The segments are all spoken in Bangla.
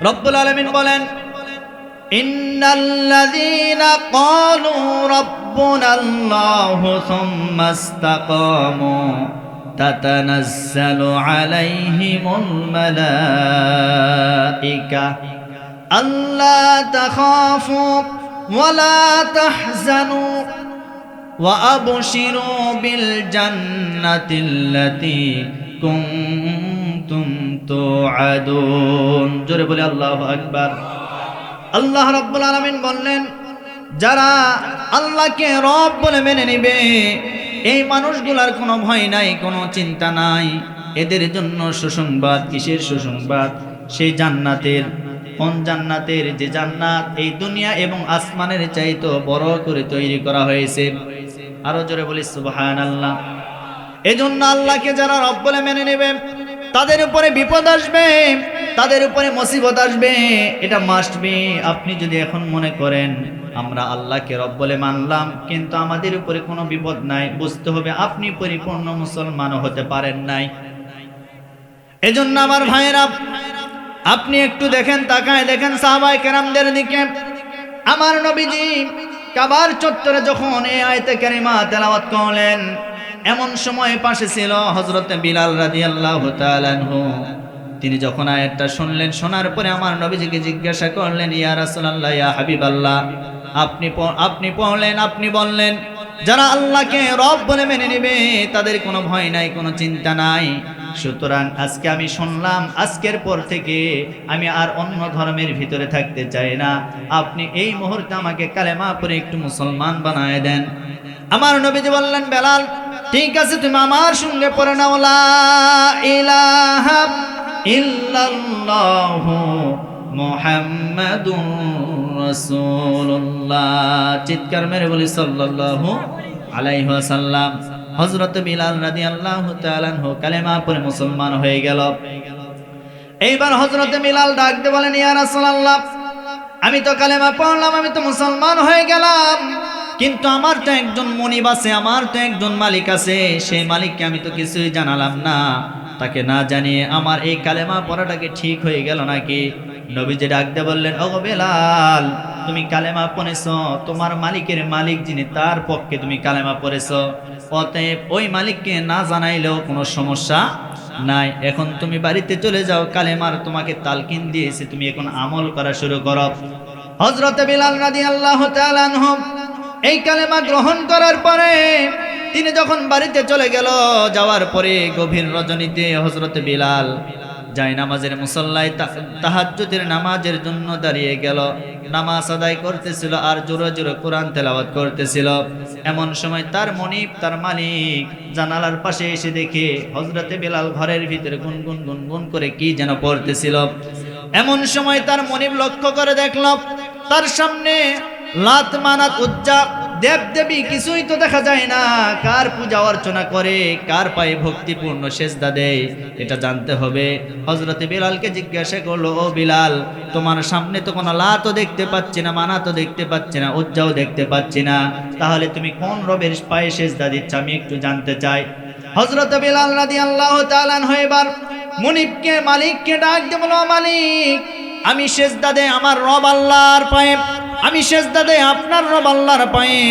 রব্বুল আলমিন বলেন ইন্নাল্লাযীনা ক্বালু রাব্বুনাল্লাহু সুম্মা ইসতাকামু তাতানাজ্জালু আলাইহিমুল মালাইকা আল্লা তাখাফু ওয়ালা তাহজানু وأبشروا بالجنة التي كنتم জোরে বলে আল্লাহ আকবার। আল্লাহ রব্বুল আলমিন বললেন, যারা আল্লাহকে রব বলে মেনে নিবে, এই মানুষগুলার কোনো ভয় নাই, কোনো চিন্তা নাই। এদের জন্য সুসংবাদ কিসের সুসংবাদ? সেই জান্নাতের, কোন জান্নাতের? যে জান্নাত এই দুনিয়া এবং আসমানের চাইতো বড় করে তৈরি করা হয়েছে। আরও জোরে বলিস সুবহান আল্লাহ এজন্য আল্লাহকে যারা রব বলে মেনে নেবে তাদের উপরে বিপদ আসবে, তাদের উপরে মুসিবত আসবে। এটা মাস্ট বি আপনি যদি এখন মনে করেন, আমরা আল্লাহকে রব বলে মানলাম, কিন্তু আমাদের উপরে কোনো বিপদ নাই। বুঝতে হবে আপনি পরিপূর্ণ মুসলমানও হতে পারেন নাই। এজন্য আমার ভাইয়েরা, আপনি একটু দেখেন, তাকায় দেখেন সাহাবাই কেরামদের দিকে। আমার নবীজি কাবার চত্বরে যখন এই আয়তে কারিমা তেলাওয়াত করলেন এমন সময় পাশে ছিল হজরতে বিলাল রাদিয়াল্লাহু তাআলাহু তিনি যখন আয়াতটা শুনলেন, শোনার পরে আমার নবীজিকে জিজ্ঞাসা করলেন, ইয়া রাসূলুল্লাহ, ইয়া হাবিবাল্লাহ, আপনি আপনি পড়লেন, আপনি বললেন, যারা আল্লাহকে রব বলে মেনে নেবে, তাদের কোনো ভয় নাই, কোনো চিন্তা নাই। সুতরাং আজকে আমি শুনলাম, আজকের পর থেকে আমি আর অন্য ধর্মের ভিতরে থাকতে চাই না। আপনি এই মুহূর্তে আমাকে কালেমা পরে একটু মুসলমান বানায় দেন। আমার নবীজি বললেন, বেলাল ঠিক আছে, তুমি আমার সঙ্গে পড়ে নাও, লা ইলাহা ইল্লাল্লাহু মুহাম্মাদুর রাসূলুল্লাহ। চিৎকার মেরে বলি, সাল্লাল্লাহু আলাইহি ওয়াসাল্লাম। হযরত বিলাল রাদিয়াল্লাহু তাআলা আনহু কালেমা পড়ে মুসলমান হয়ে গেল। এইবার হযরত বিলাল ডাক দিয়ে বলেন, ইয়া রাসূলুল্লাহ, আমি তো কালেমা পড়লাম, আমি তো মুসলমান হয়ে গেলাম। কিন্তু আমার তো একজন মনিব আছে, আমার তো একজন মালিক আছে, সেই মালিককে আমি তো কিছুই জানালাম না। তাকে না জানিয়ে আমার এই কালেমা পড়াটাকে ঠিক হয়ে গেল নাকি? নবীজি ডাকতে বললেন ও বেলাল, তুমি কালেমা পড়েছ, তোমার মালিকের মালিক যিনি তার পক্ষে তুমি কালেমা পড়েছ, অতএব ওই মালিককে না জানাইলেও কোনো সমস্যা নাই। এখন তুমি বাড়িতে চলে যাও, কালেমার তোমাকে তালকিন দিয়েছে, তুমি এখন আমল করা শুরু করো। হজরতে বিলাল রাদি আল্লাহ এই কালেমা গ্রহণ করার পরে তিনি যখন বাড়িতে চলে গেল, যাওয়ার পরে গভীর রজনীতে হজরতে বিলাল যাই নামাজের মুসল্লায় তাহাজ্জুদের নামাজের জন্য দাঁড়িয়ে গেল। নামাজ আদায় করতেছিল আর জোরে জোরে কোরআন তেলাওয়াত করতেছিল। এমন সময় তার মনিব, তার মালিক জানালার পাশে এসে দেখে হজরতে বেলাল ঘরের ভিতরে গুনগুন গুনগুন করে কি যেন পড়তেছিল। এমন সময় তার মনিব লক্ষ্য করে দেখল, তার সামনে লাত মানাত উজ্জা দেব দেবী কিছুই তো দেখা যায় না। কার পূজা অর্চনা করে, কার পায়ে ভক্তিপূর্ণ সেজদা দেয়, এটা জানতে হবে। হজরতে বিলালকে জিজ্ঞাসা করল, ও বিলাল, তোমার সামনে তো কোনো লাতও দেখতে পাচ্ছি না মানা তো দেখতে পাচ্ছি না, উজ্জাও দেখতে পাচ্ছি না। তাহলে তুমি কোন রবের পায়ে সেজদা দিচ্ছ? আমি একটু জানতে চাই। হজরত বিলাল রাদি আল্লাহ তালান হয়েবার মুনিবকে, মালিককে ডাক দে বলো মালিক, আমি সেজদা দে আমার রব আল্লাহর পায়ে। আমি সেজদা দেই আপনার রব আল্লাহর পায়ে,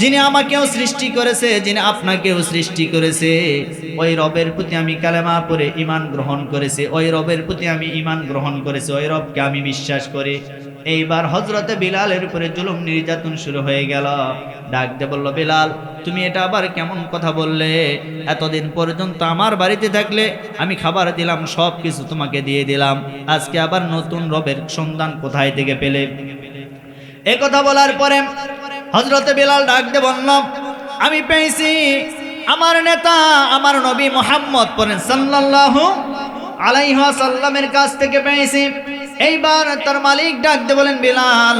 যিনি আমাকেও সৃষ্টি করেছে, যিনি আপনাকেও সৃষ্টি করেছে। ওই রবের প্রতি আমি কালেমা পড়ে ইমান গ্রহণ করেছি, ওই রবের প্রতি আমি ইমান গ্রহণ করেছি, ওই রবকে আমি বিশ্বাস করি। এইবার হজরতে বিলালের উপরে জুলুম নির্যাতন শুরু হয়ে গেল। ডাক দে বলল, বিলাল, তুমি এটা আবার কেমন কথা বললে? এতদিন পর্যন্ত আমার বাড়িতে থাকলে আমি খাবার দিলাম সব কিছু তোমাকে দিয়ে দিলাম। আজকে আবার নতুন রবের সন্ধান কোথায় থেকে পেলে? এ কথা বলার পরে হজরতে বিলাল ডাক দে বলল, আমি পেয়েছি। আমার নেতা, আমার নবী মোহাম্মদ পরেন সাল্লাহ আলাইহাসাল্লামের কাছ থেকে পেয়েছি। এইবার তার মালিক ডাক দে বলেন, বিলাল,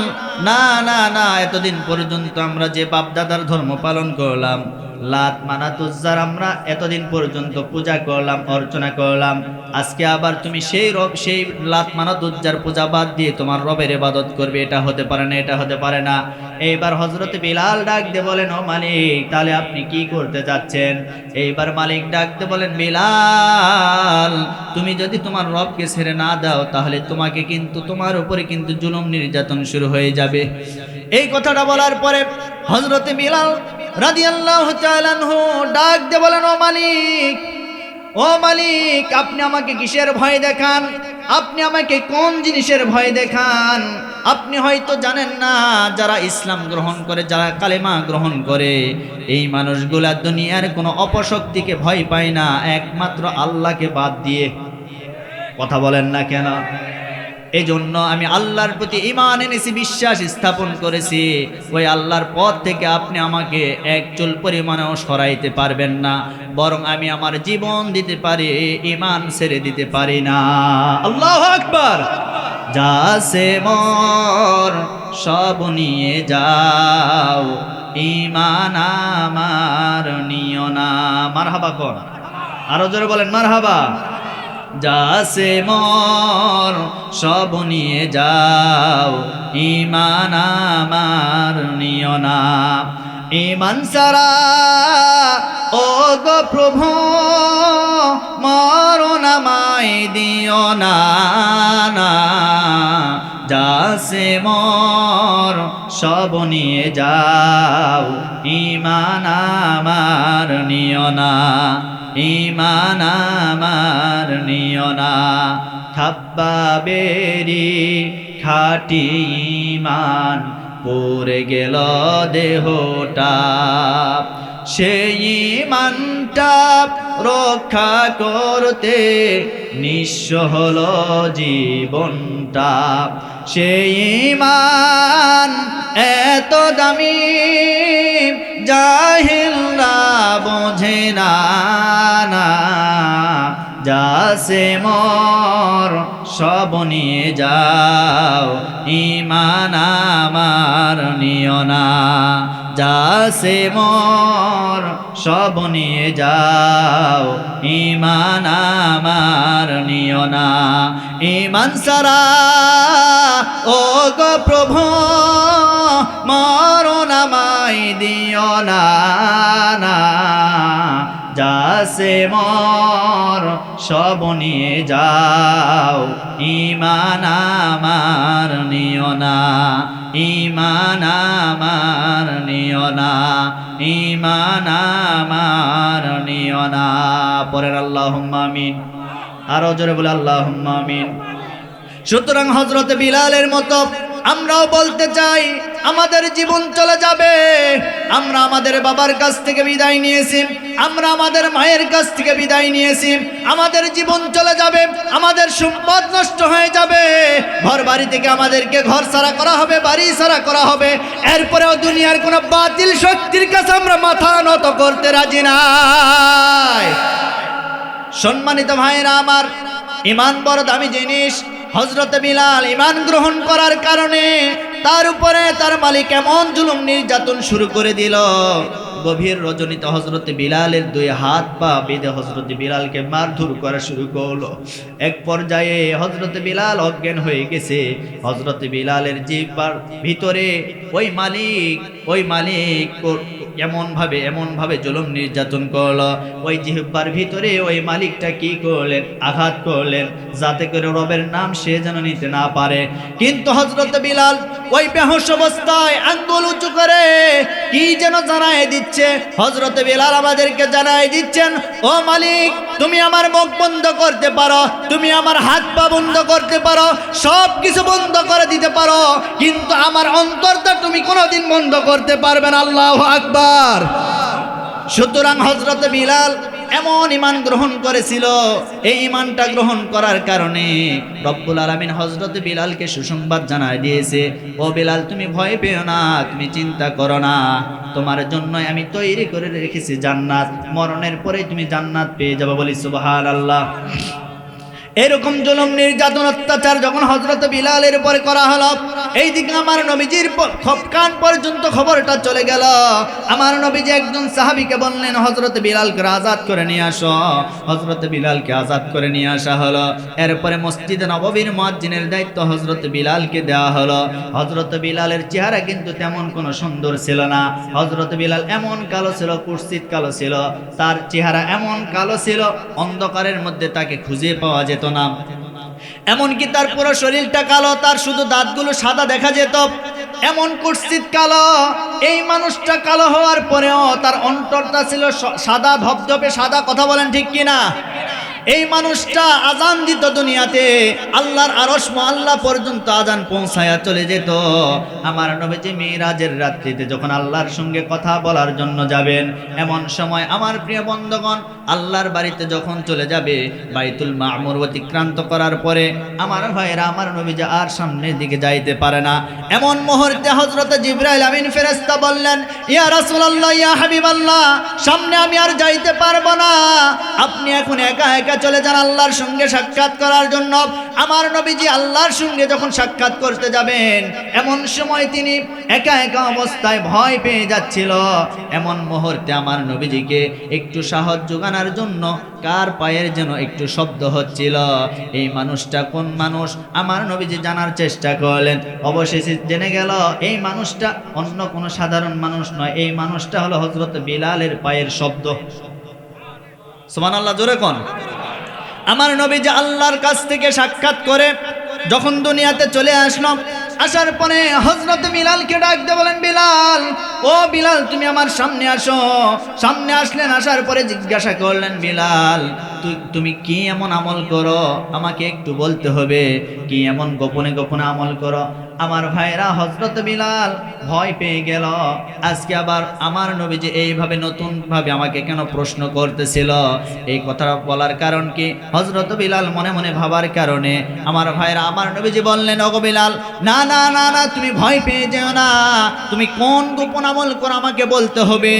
না না না, এতদিন পর্যন্ত আমরা যে বাপদাদার ধর্ম পালন করলাম লাত মানাতুজ্জার আমরা এতদিন পর্যন্ত পূজা করলাম, অর্চনা করলাম। আজকে আবার তুমি সেই রব, সেই লাত মানাতুজ্জার পূজা বাদ দিয়ে তোমার রবের ইবাদত করবে। এটা হতে পারে না, এটা হতে পারে না। এইবার হজরত বিলাল ডাক দিয়ে বলেন, ও মালিক, তাহলে আপনি কি করতে যাচ্ছেন? এইবার মালিক ডাক দিয়ে বলেন, বিলাল, তুমি যদি তোমার রবকে ছেড়ে না দাও, তাহলে তোমাকে কিন্তু, তোমার উপরে কিন্তু জুলুম নির্যাতন শুরু হয়ে যাবে। এই কথাটা বলার পরে হজরতে বিলাল রাদিয়াল্লাহু তাআলা আনহু ডাক দিয়ে বলেন, ও মালিক ও মালিক, আপনি আমাকে কিসের ভয় দেখান? আপনি আমাকে কোন জিনিসের ভয় দেখান? আপনি হয়তো জানেন না, যারা ইসলাম গ্রহণ করে, যারা কালেমা গ্রহণ করে, এই মানুষগুলা দুনিয়ার কোনো অপশক্তিকে ভয় পায় না, একমাত্র আল্লাহকে বাদ দিয়ে কথা বলেন না কেন? এই জন্য আমি আল্লাহর প্রতি ইমান এনেছি, বিশ্বাস স্থাপন করেছি। ওই আল্লাহর পথ থেকে আপনি আমাকে এক চুল পরিমাণেও সরাইতে পারবেন না, বরং আমি আমার জীবন দিতে পারি ইমান ছেড়ে দিতে পারি না। আল্লাহ আকবার! যা সে মর, সব নিয়ে যাও। ইমান আমার নিও না। মার হাবা কর। আরও জোরে বলেন মার হাবা যাসে মর, সব নিয়ে যাও। ইমান আমার নিও না। ইমান সারা ও গো প্রভু, মরণ আমায় দিও না না। যাসে মর, সব নিয়ে যাও। ইমান আমার নিও না। ইমান আমার নিও না। থাব্বা বেরি, খাটি ইমান, পড়ে গেল দেহটা। সেই ইমানটা রক্ষা করতে নিঃস্ব হলো জীবনটা। সেই ইমান এত দামি জাহিল্লা বোঝে না। যাসে মর, সব নিয়ে যাও। ইমান আমার নিও না। যাসে মর, সব নিয়ে যাও। ইমান আমার নিও না। ইমান সারা ও গো প্রভু, মরণ আমায় দিও না। যাসে মর, সব নিয়ে যাও। ইমান আমার নিও না, ইমান আমার নিও না, ইমান আমার নিও না। পরের আল্লাহ আমিন। আরও জোরে বলে আল্লাহ আমিন। সুতরাং হজরত বিলালের মতো আমরাও বলতে চাই, আমাদের জীবন চলে যাবে। আমরা আমাদের বাবার কাছ থেকে বিদায় নিয়েছি। আমরা আমাদের মায়ের কাছ থেকে বিদায় নিয়েছি। আমাদের জীবন চলে যাবে, আমাদের সম্পদ নষ্ট হয়ে যাবে। ঘর বাড়ি থেকে আমাদেরকে ঘর সারা করা হবে, বাড়ি সারা করা হবে। এরপরেও দুনিয়ার কোনো বাতিল শক্তির কাছে আমরা মাথা নত করতে রাজি নাই। সম্মানিত ভাইরা আমার, ইমান বড় দামি জিনিস। হজরত বিলাল ইমান গ্রহণ করার কারণে তার উপরে তার মালিক এমন জুলুম নির্যাতন শুরু করে দিল। গভীর রজনীতে হজরত বিলালের দুই হাত পা বেঁধে হজরত বিলালকে মারধর করা শুরু করল। এক পর্যায়ে হজরত বিলাল অজ্ঞান হয়ে গেছে। হজরত বিলালের জিব্বার ভিতরে ওই মালিক ওই মালিক এমন ভাবে এমন ভাবে জুলুম নির্যাতন করল। ওই জিহ্বার ভিতরে ওই মালিকটা কি করলেন? আঘাত করলেন। যাতে করে রবের নাম সে যেন নিতে না পারে। কিন্তু হজরত বিলাল ওই বেহস অবস্থায় আঙ্গুল উঁচু করে কি যেন জানায় দিচ্ছে হজরত বেলাল আমাদেরকে জানাই দিচ্ছেন, ও মালিক, তুমি আমার মুখ বন্ধ করতে পারো, তুমি আমার হাত পা বন্ধ করতে পারো সব কিছু বন্ধ করে দিতে পারো, কিন্তু আমার অন্তরটা তুমি কোনোদিন বন্ধ করতে পারবে না, আল্লাহ আকবার। সুতরাং হজরত বিলাল এমন ইমান গ্রহণ করেছিল। এই ইমানটা গ্রহণ করার কারণে রব্বুল আলমিন হজরত বিলালকে সুসংবাদ জানায় দিয়েছে, ও বিলাল, তুমি ভয় পেও না, তুমি চিন্তা করো না। তোমার জন্য আমি তৈরি করে রেখেছি জান্নাত। মরণের পরে তুমি জান্নাত পেয়ে যাব বলি সুবাহ আল্লাহ এরকম জুলুম, নির্যাতন, অত্যাচার যখন হজরত বিলালের উপরে করা হলো, এইদিকে আমার নবীজির প- খপ- পর্যন্ত খবরটা চলে গেল। আমার নবীজি একজন সাহাবীকে বললেন হজরত বিলালকে আজাদ করে নিয়ে আসো। হজরত বিলালকে আজাদ করে নিয়ে আসা হলো। এরপরে মসজিদে নববীর মুয়াজ্জিনের দায়িত্ব হজরত বিলালকে দেওয়া হলো। হজরত বিলালের চেহারা কিন্তু তেমন কোনো সুন্দর ছিল না। হজরত বিলাল এমন কালো ছিল কুৎসিত কালো ছিল। তার চেহারা এমন কালো ছিল, অন্ধকারের মধ্যে তাকে খুঁজে পাওয়া যেত না। এমনকি তার পুরো শরীরটা কালো, তার শুধু দাঁতগুলো সাদা দেখা যেত। এমন কুৎসিত কালো, এই মানুষটা কালো হওয়ার পরেও তার অন্তরটা ছিল সাদা ধপধপে সাদা। কথা বলেন ঠিক কিনা? এই মানুষটা আজান দিত দুনিয়াতে, আল্লাহর আরশ আল্লাহ পর্যন্ত আজান পৌঁছায়া চলে যেত। আমার নবীজি মিরাজের রাত্রিতে যখন আল্লাহর সঙ্গে কথা বলার জন্য যাবেন, এমন সময় আমার প্রিয় বন্ধগণ, আল্লাহর বাড়িতে যখন চলে যাবে, বাইতুল মামুর অতিক্রান্ত করার পরে আমার ভাইরা আমার নবীজি আর সামনের দিকে যাইতে পারে না। এমন মুহূর্তে হজরত জিব্রাইল আমিন ফেরেস্তা বললেন, ইয়া রাসূলুল্লাহ, ইয়া হাবিবাল্লাহ, সামনে আমি আর যাইতে পারব না। আপনি এখন একা একা চলে যান আল্লাহর সঙ্গে সাক্ষাৎ করার জন্য, আমার নবীজি আল্লাহর সঙ্গে যখন সাক্ষাৎ করতে যাবেন, এমন সময় তিনি একা একা অবস্থায় ভয় পেয়ে যাচ্ছিল। এমন মুহূর্তে আমার নবীজিকে একটু সাহস যোগানোর জন্য কার পায়ের যেন একটু শব্দ হচ্ছিল। এই মানুষটা কোন মানুষ? আমার নবীজি জানার চেষ্টা করলেন। অবশেষে জেনে গেল, এই মানুষটা অন্য কোনো সাধারণ মানুষ নয়। এই মানুষটা হলো হজরত বিলালের পায়ের শব্দ। সোমান আল্লাহ জোরে কোন? আমার নবী যে আল্লাহর কাছ থেকে সাক্ষাৎ করে যখন দুনিয়াতে চলে আসলো, আসার পরে হজরত বিলালকে ডাকতে বলেন, বিলাল, ও বিলাল, তুমি আমার সামনে আসো। সামনে আসলেন, আসার পরে জিজ্ঞাসা করলেন, বিলাল তুমি কি এমন আমল করো? আমাকে একটু বলতে হবে, কি এমন গোপনে গোপনে আমল করো? আমার ভাইরা হজরত বিলাল ভয় পেয়ে গেল। আজকে আবার আমার নবী যে এইভাবে নতুনভাবে আমাকে কেন প্রশ্ন করতেছিল? এই কথাটা বলার কারণ কি? হজরত বিলাল মনে মনে ভাবার কারণে আমার ভাইরা আমার নবীজি বললেন, ওগো বিলাল, না না না না, তুমি ভয় পেয়ে যেও না। তুমি কোন গোপন আমল করো আমাকে বলতে হবে?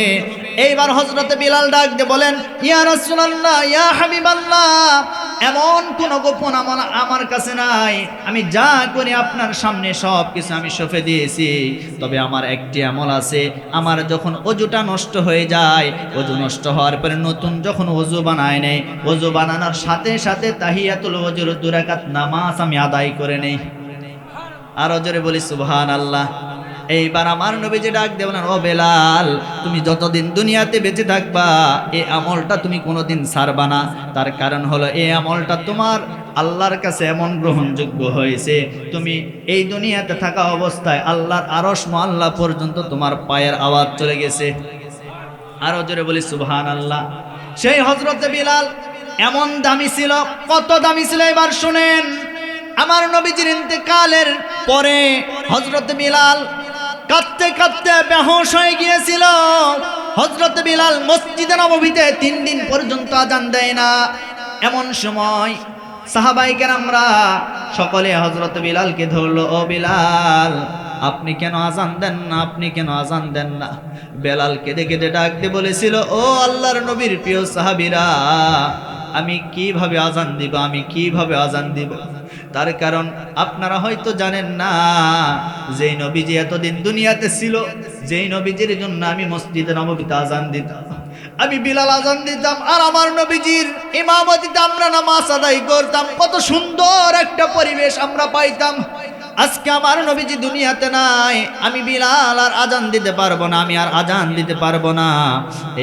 এইবার হজরত বিলাল ডাক দিয়ে বলেন, ইয়া রাসূলুল্লাহ, ইয়া হাবিবাল্লাহ, এমন কোন গোপন আমল আমার কাছে নাই। আমি যা করি আপনার সামনে সব কিছু আমি সফে দিয়েছি। তবে আমার একটি আমল আছে। আমার যখন অজুটা নষ্ট হয়ে যায়, অজু নষ্ট হওয়ার পরে নতুন যখন অজু বানায় নেই, অজু বানানোর সাথে সাথে তাহিয়াতুল অজুর দুরাকাত নামাজ আমি আদায় করে নেই। আরও জোরে বলি সুবহান আল্লাহ এইবার আমার নবীজি ডাক দেবেন ও বেলাল, তুমি যতদিন দুনিয়াতে বেঁচে থাকবা এই আমলটা তুমি কোনোদিন ছাড়বা না। তার কারণ হলো এই আমলটা তোমার আল্লাহর কাছে এমন গ্রহণযোগ্য হয়েছে। তুমি এই দুনিয়াতে থাকা অবস্থায় আল্লাহর আরস আল্লাহ পর্যন্ত তোমার পায়ের আওয়াজ চলে গেছে। আরও জোরে বলি সুবহান আল্লাহ সেই হজরত বিলাল এমন দামি ছিল, কত দামি ছিল এবার শুনেন। আমার নবীজির ইন্তেকালের পরে হজরত বিলাল কাঁদতে কাঁদতে বেহোশ হয়ে গিয়েছিল। হজরত বিলাল মসজিদে নবমীতে তিন দিন পর্যন্ত আজান দেয় না। এমন সময় সাহাবাইকের আমরা সকলে হজরত বিলালকে ধরলো, ও বিলাল, আপনি কেন আজান দেন না? আপনি কেন আজান দেন না? বেলাল কেঁদে কেঁদে ডাক দিয়ে বলেছিল, ও আল্লাহর নবীর প্রিয় সাহাবিরা আমি কীভাবে আজান দিব, আমি কীভাবে আজান দিব? তার কারণ আপনারা হয়তো জানেন না, যেই নবীজি এতদিন দুনিয়াতে ছিল, যেই নবীজির জন্য আমি মসজিদে নবীতে আজান দিতাম। আমি বিলাল আজান দিতাম আর আমার নবীজির ইমামতিতে আমরা নামাজ আদায় করতাম। কত সুন্দর একটা পরিবেশ আমরা পাইতাম। আজকে আমার নবীজি দুনিয়াতে নাই, আমি বিলাল আর আজান দিতে পারব না, আমি আর আজান দিতে পারব না।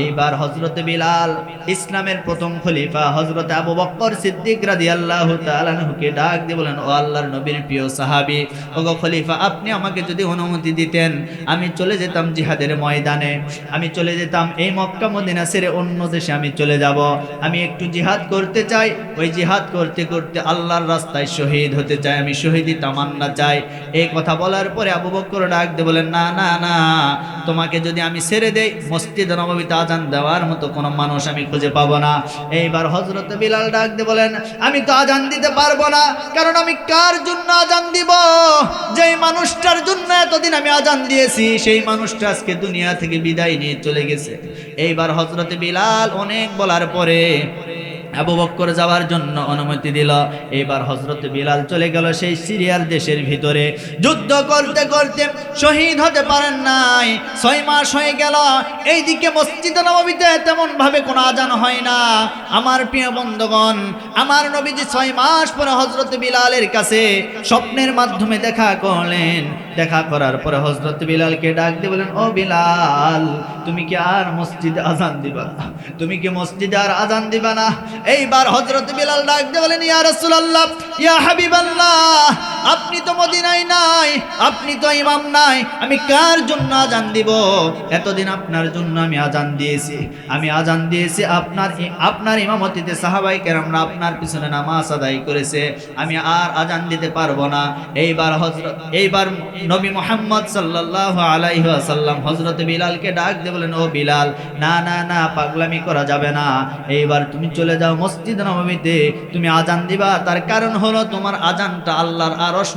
এইবার হজরতে বিলাল ইসলামের প্রথম খলিফা হজরত আবু বক্কর সিদ্দিক রাদি আল্লাহ তালানহুকে ডাক দিয়ে বলেন, ও আল্লাহর নবীর প্রিয় সাহাবি ও গো খলিফা, আপনি আমাকে যদি অনুমতি দিতেন, আমি চলে যেতাম জিহাদের ময়দানে, আমি চলে যেতাম এই মক্কা মদিনা সেরে অন্য দেশে আমি চলে যাব। আমি একটু জিহাদ করতে চাই, ওই জিহাদ করতে করতে আল্লাহর রাস্তায় শহীদ হতে চাই, আমি শহীদি তামান্না চাই এই কথা বলার পরে আবু বক্কর ডাক দিয়ে বলেন, না না না, তোমাকে যদি আমি ছেড়ে দেই, মসজিদ নবমীতে আজান দেওয়ার মতো কোনো মানুষ আমি খুঁজে পাবো না। এইবার হজরত বিলাল ডাক দিয়ে বলেন, আমি তো আজান দিতে পারব না, কারণ আমি কার জন্য আজান দিব? যেই মানুষটার জন্য এতদিন আমি আজান দিয়েছি, সেই মানুষটা আজকে দুনিয়া থেকে বিদায় নিয়ে চলে গেছে। এইবার হজরত বিলাল অনেক বলার পরে আবু বক্কর যাওয়ার জন্য অনুমতি দিল। এবার হজরত বিলাল চলে গেল সেই সিরিয়ার দেশের ভিতরে। যুদ্ধ করতে করতে শহীদ হতে পারেন নাই, ছয় মাস হয়ে গেল। এইদিকে মসজিদ নবমীতে তেমন ভাবে কোনো আজান হয় না। আমার প্রিয় বন্ধুগণ, আমার নবীজি ছয় মাস পরে হজরত বিলালের কাছে স্বপ্নের মাধ্যমে দেখা করলেন। দেখা করার পরে হজরত বিলালকে ডাক দিয়ে বলেন ও বিলাল, তুমি কি আর মসজিদে আজান দিবা তুমি কি মসজিদে আর আজান দিবা না? এইবার হজরত বিলাল ডাক দিয়ে ইয়া রাসূলুল্লাহ ইয়া হাবিবাল্লাহ আপনি তো মদিনায় নাই, আপনি তো ইমাম নাই, আমি কার জন্য আজান দিব? এতদিন আপনার জন্য আমি আজান দিয়েছি। আমি আজান দিয়েছি, আপনার আপনার ইমামতিতে সাহাবাই কেরামরা আপনার পিছনে নামাজ আদায় করেছে। আমি আর আজান দিতে পারব না। এইবার হজরত এইবার নবী মোহাম্মদ সাল্লাল্লাহু আলাইহি ওয়াসাল্লাম হজরত বিলালকে ডাক দিয়ে বলেন, ও বিলাল, না না না, পাগলামি করা যাবে না। এইবার তুমি চলে যাও মসজিদ নবমীতে। তুমি আজান দিবা। তার কারণ হলো তোমার আজানটা আল্লাহর আরশ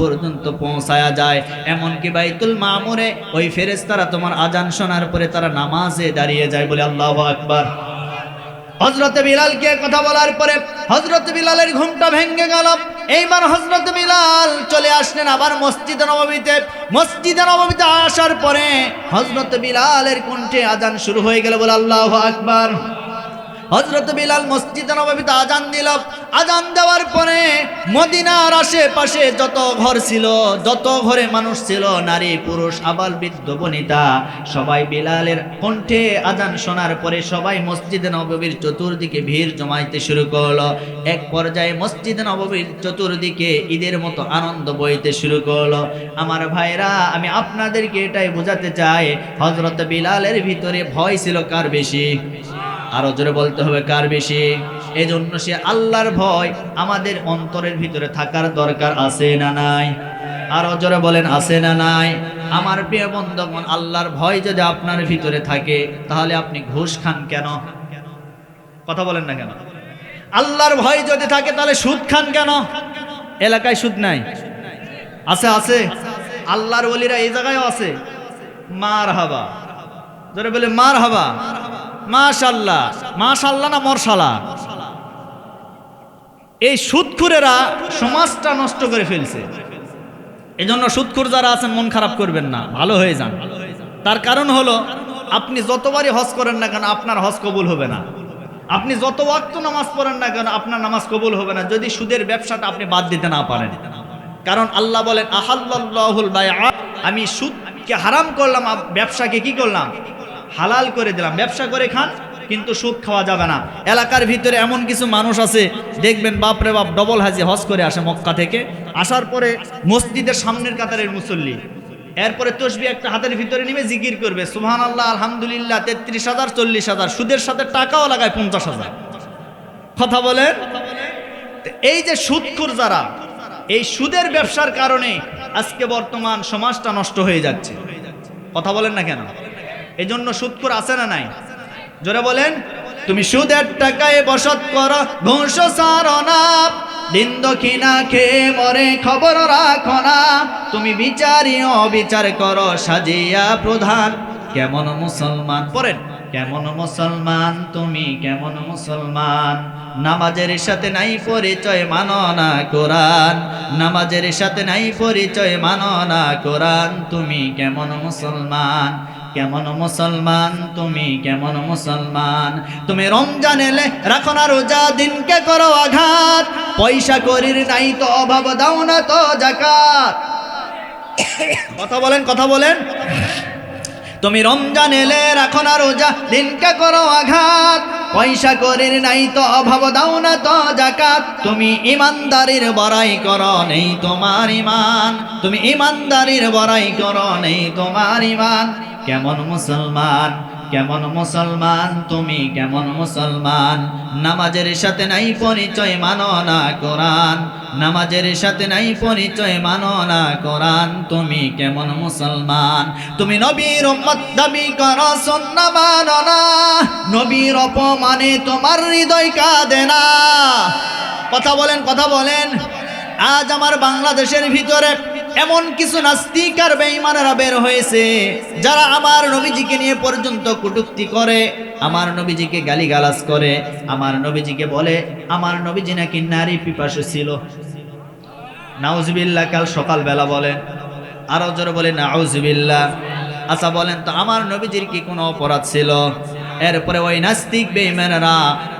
পর্যন্ত পৌঁছায়া যায়। এমনকি বাইতুল মামুরে ওই ফেরেশতারা তোমার আজান শোনার পরে তারা নামাজে দাঁড়িয়ে যায় বলে আল্লাহু আকবার। হজরত বিলালকে কথা বলার পরে হজরত বিলালের ঘুমটা ভেঙে গেল। এইবার হজরত বিলাল চলে আসলেন আবার মসজিদ নবমীতে। মসজিদ নবমীতে আসার পরে হজরত বিলালের কণ্ঠে আজান শুরু হয়ে গেল বলে আল্লাহ আকবার। হজরত বিলাল মসজিদ নবমীতে আজান দিল। আজান দেওয়ার পরে মদিনার আশেপাশে যত ঘর ছিল, যত ঘরে মানুষ ছিল, নারী, পুরুষ, আবাল, বৃদ্ধ, বনিতা, সবাই বিলালের কণ্ঠে আজান শোনার পরে সবাই মসজিদে নববীর চতুর্দিকে ভিড় জমাইতে শুরু করল। এক পর্যায়ে মসজিদে নববীর চতুর্দিকে ঈদের মতো আনন্দ বইতে শুরু করল। আমার ভাইরা, আমি আপনাদেরকে এটাই বোঝাতে চাই হজরত বিলালের ভিতরে ভয় ছিল কার বেশি? আরও জোরে বলতে হবে কার বেশি? এজন্য সে আল্লাহর ভয় আমাদের অন্তরের ভিতরে থাকার দরকার আছে না নাই? আরও জোরে বলেন, আছে না নাই? আমার প্রিয় বন্ধুগণ, আল্লাহর ভয় যদি আপনার ভিতরে থাকে, তাহলে আপনি ঘুষ খান কেন? কথা বলেন না কেন? আল্লাহর ভয় যদি থাকে, তাহলে সুদ খান কেন? এলাকায় সুদ নাই? আছে আছে? আল্লাহর ওলিরা এই জায়গায়ও আছে। মার হাবা জোরে বলে মার হাবা মাশাল্লাহ মাশাল্লাহ না মরশালা? এই সুদখুরেরা সমাজটা নষ্ট করে ফেলছে। এজন্য সুদখুর যারা আছেন, মন খারাপ করবেন না, ভালো হয়ে যান। তার কারণ হলো, আপনি যতবারই হজ করেন না কেন, আপনার হজ কবুল হবে না। আপনি যত ওয়াক্ত নামাজ পড়েন না কেন, আপনার নামাজ কবুল হবে না। যদি সুদের ব্যবসাটা আপনি বাদ দিতে না পারেন। কারণ আল্লাহ বলেন আহাল্লাহুল বায়আ আমি সুদকে হারাম করলাম ব্যবসাকে কি করলাম? হালাল করে দিলাম। ব্যবসা করে খান, কিন্তু সুদ খাওয়া যাবে না। এলাকার ভিতরে এমন কিছু মানুষ আছে, দেখবেন বাপরে বাপ ডবল হাজি হজ করে আসে মক্কা থেকে। আসার পরে মসজিদের সামনের কাতারের মুসল্লি। এরপরে তসবি একটা হাতের ভিতরে নিবে, জিকির করবে। সুহান আল্লাহ আলহামদুলিল্লাহ, তেত্রিশ হাজার, চল্লিশ হাজার। সুদের সাথে টাকাও লাগায় পঞ্চাশ হাজার। কথা বলেন? তো এই যে সুদখুর যারা, এই সুদের ব্যবসার কারণে আজকে বর্তমান সমাজটা নষ্ট হয়ে যাচ্ছে। কথা বলেন না কেন? এই জন্য সুদখুর আছে না নাই? জোরে বলেন, তুমি সুদের টাকায় বসত করো, ঘুষ সারো না। দিন দক্ষিণা খেয়ে মরে খবর রাখো না। তুমি বিচারি অবিচার করো, সাজিয়া প্রধান। কেমন মুসলমান? পড়েন, কেমন মুসলমান? তুমি কেমন মুসলমান? নামাজের সাথে নাই পরিচয়, মানো না কোরআন। নামাজের সাথে নাই পরিচয়, মানো না কোরআন। তুমি কেমন মুসলমান? কেমন মুসলমান? তুমি কেমন মুসলমান? তুমি রমজান এলে রাখো না রোজা, দিনকে করো আঘাত। পয়সা করির নাই তো, অভাব দাও না তো জাকাত। কথা বলেন কথা বলেন। তুমি রমজান এলে রাখো না রোজা, দিনকে করো আঘাত। পয়সা করির নাই তো, অভাব দাও না তো জাকাত। তুমি ইমানদারির বড়াই করো নেই তোমার ইমান। তুমি ইমানদারির বড়াই করো নেই তোমার ইমান। কেমন মুসলমান কেমন মুসলমান, তুমি কেমন মুসলমান? নামাজের সাথে নাই পরিচয় মানো না কোরআন। নামাজের সাথে নাই পরিচয় মানো না কোরআন। তুমি কেমন মুসলমান, তুমি নবীর দাবি করো, সন্না মানো না। নবীর অপমানে তোমার হৃদয় কাঁদে না। কথা বলেন কথা বলেন। আজ আমার বাংলাদেশের ভিতরে এমন কিছু নাস্তিক আর বেঈমানেরা বের হয়েছে, যারা আমার নবীজিকে নিয়ে পর্যন্ত কটূক্তি করে, আমার নবীজিকে গালিগালাজ করে, আমার নবীজিকে বলে, আমার নবীজি নাকি নারী পিপাসু ছিল। নাউজবিল্লাহ কাল সকালবেলা বলেন, আরও জোরে বলে নাউজবিল্লাহ। আচ্ছা বলেন তো, আমার নবীজির কি কোনো অপরাধ ছিল? এরপরে ওই নাস্তিক বেইমানেরা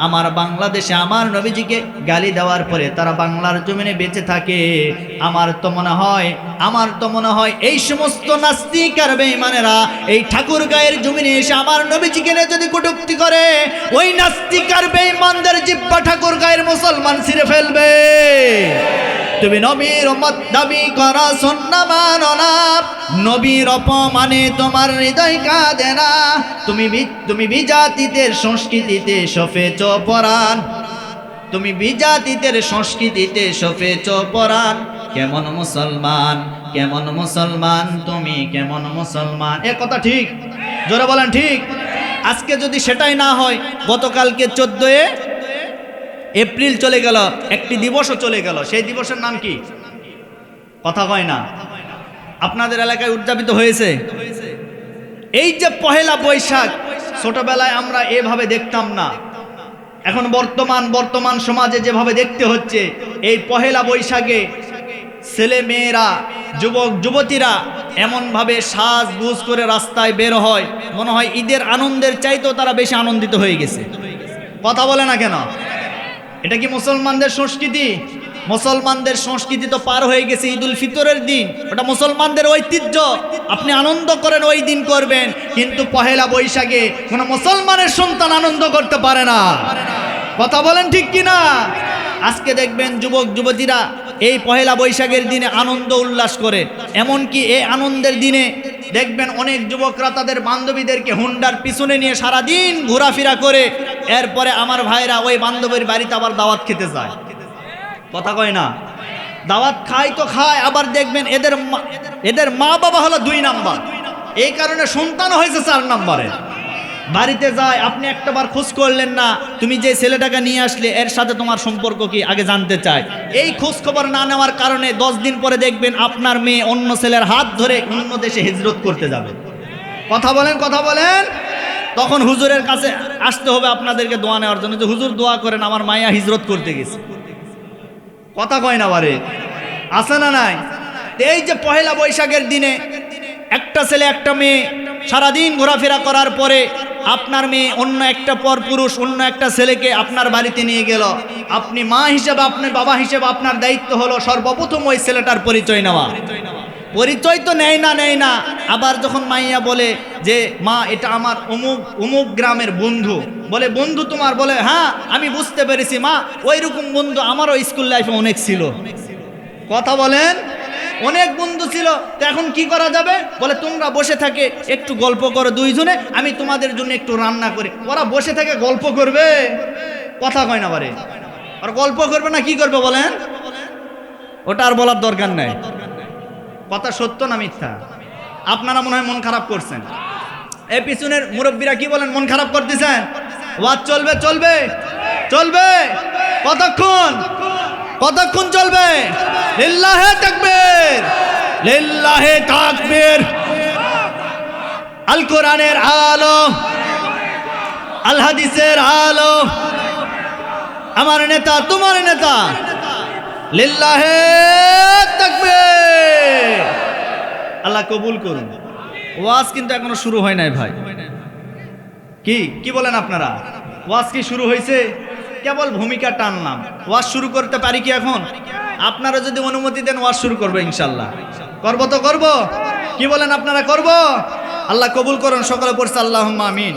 আমার বাংলাদেশে আমার নবীজিকে গালি দেওয়ার পরে তারা বাংলার জমিনে বেঁচে থাকে। আমার তো মনে হয়, আমার তো মনে হয় এই সমস্ত নাস্তিক আর বেইমানেরা এই ঠাকুর গায়ের জমিনে এসে আমার নবীজিকে যদি কটুক্তি করে, ওই নাস্তিক আর বেইমানদের জিব্বা ঠাকুর গায়ের মুসলমান ছিঁড়ে ফেলবে। তুমি নবীর দাবি করা সন্না মানো না। নবীর অপমানে তোমার হৃদয় কাঁদে না। তুমি তুমি বিজাতিদের সংস্কৃতিতে সফেচ পরাণ। তুমি বিজাতিদের সংস্কৃতিতে সফেচ পরাণ। কেমন মুসলমান কেমন মুসলমান, তুমি কেমন মুসলমান। এ কথা ঠিক? জোরে বলেন ঠিক? আজকে যদি সেটাই না হয়, গতকালকে চোদ্দোয় এপ্রিল চলে গেল, একটি দিবসও চলে গেল। সেই দিবসের নাম কি? কথা কয় না। আপনাদের এলাকায় উদযাপিত হয়েছে? এই যে পহেলা বৈশাখ, ছোটবেলায় আমরা এভাবে দেখতাম না। এখন বর্তমান বর্তমান সমাজে যেভাবে দেখতে হচ্ছে, এই পহেলা বৈশাখে ছেলে মেয়েরা যুবক, যুবতীরা এমনভাবে সাজ বুজ করে রাস্তায় বের হয়। মনে হয় ঈদের আনন্দের চাইতেও তারা বেশি আনন্দিত হয়ে গেছে। কথা বলে না কেন? এটা কি মুসলমানদের সংস্কৃতি? মুসলমানদের সংস্কৃতি তো পার হয়ে গেছে ঈদুল ফিতরের দিন। ওটা মুসলমানদের ঐতিহ্য। আপনি আনন্দ করেন ওই দিন করবেন, কিন্তু পহেলা বৈশাখে কোনো মুসলমানের সন্তান আনন্দ করতে পারে না। কথা বলেন ঠিক কি না আজকে দেখবেন যুবক, যুবতীরা এই পহেলা বৈশাখের দিনে আনন্দ উল্লাস করে। এমনকি এই আনন্দের দিনে দেখবেন অনেক যুবকরা তাদের বান্ধবীদেরকে হুন্ডার পিছনে নিয়ে সারাদিন ঘোরাফেরা করে, এরপরে আমার ভাইরা ওই বান্ধবীর বাড়িতে আবার দাওয়াত খেতে যায়। কথা কয় না? দাওয়াত খায় তো খায়, আবার দেখবেন এদের এদের মা বাবা হলো দুই নাম্বার। এই কারণে সন্তান হয়েছে চার নাম্বারে। বাড়িতে যায়, আপনি একটাবার খোঁজ করলেন না, তুমি যে ছেলেটাকে নিয়ে আসলে, এর সাথে তোমার সম্পর্ক কি, আগে জানতে চায় এই খোঁজ খবর না নেওয়ার কারণে দশ দিন পরে দেখবেন আপনার মেয়ে অন্য ছেলের হাত ধরে অন্য দেশে হিজরত করতে যাবে। কথা বলেন কথা বলেন। তখন হুজুরের কাছে আসতে হবে আপনাদেরকে দোয়া নেওয়ার জন্য যে, হুজুর, দোয়া করেন, আমার মায়া হিজরত করতে গেছে। কথা কয় না বারে? আছে না নাই? এই যে পহেলা বৈশাখের দিনে একটা ছেলে, একটা মেয়ে সারাদিন ঘোরাফেরা করার পরে আপনার মেয়ে অন্য একটা পর পুরুষ, অন্য একটা ছেলেকে আপনার বাড়িতে নিয়ে গেল। আপনি মা হিসেবে আপনি বাবা হিসেবে আপনার দায়িত্ব হলো সর্বপ্রথম ওই ছেলেটার পরিচয় নেওয়া। পরিচয় তো নেয় না নেয় না। আবার যখন মাইয়া বলে যে, মা, এটা আমার অমুক অমুক গ্রামের বন্ধু। বলে, বন্ধু তোমার? বলে হ্যাঁ আমি বুঝতে পেরেছি মা। ওই রকম বন্ধু আমারও স্কুল লাইফে অনেক ছিল। কথা বলেন? অনেক বন্ধু ছিল, তো এখন কি করা যাবে? বলে, তোমরা বসে থাকে, একটু গল্প করো দুইজনে, আমি তোমাদের জন্য একটু রান্না করি। ওরা বসে থাকে গল্প করবে। কথা কয় না বারে। আর গল্প করবে না, কি করবে বলেন? ওটা আর বলার দরকার নাই। কথা সত্য না মিথ্যা? আপনারা মনে হয় মন খারাপ করছেন। এ পিছনের মুরব্বীরা কি বলেন, মন খারাপ করতেছেন? ওয়াজ চলবে চলবে চলবে। কতক্ষণ? কতক্ষণ চলবে? লিল্লাহে তাকবীর। লিল্লাহে তাকবীর। আল কোরআনের আলো। আল হাদিসের আলো। আমার নেতা, তোমার নেতা। লিল্লাহে তাকবীর। আল্লাহ কবুল করুন। ওয়াজ কিন্তু এখনও শুরু হয় নাই ভাই। কি? কি বলেন আপনারা? ওয়াজ কি শুরু হয়েছে কেবল ভূমিকা টানলাম। ওয়াজ শুরু করতে পারি কি এখন? আপনারা যদি অনুমতি দেন, ওয়াজ শুরু করব ইনশাল্লাহ। করব তো করব? কি বলেন আপনারা, করব? আল্লাহ কবুল করুন, সকলে পড়ছে আল্লাহ আমিন।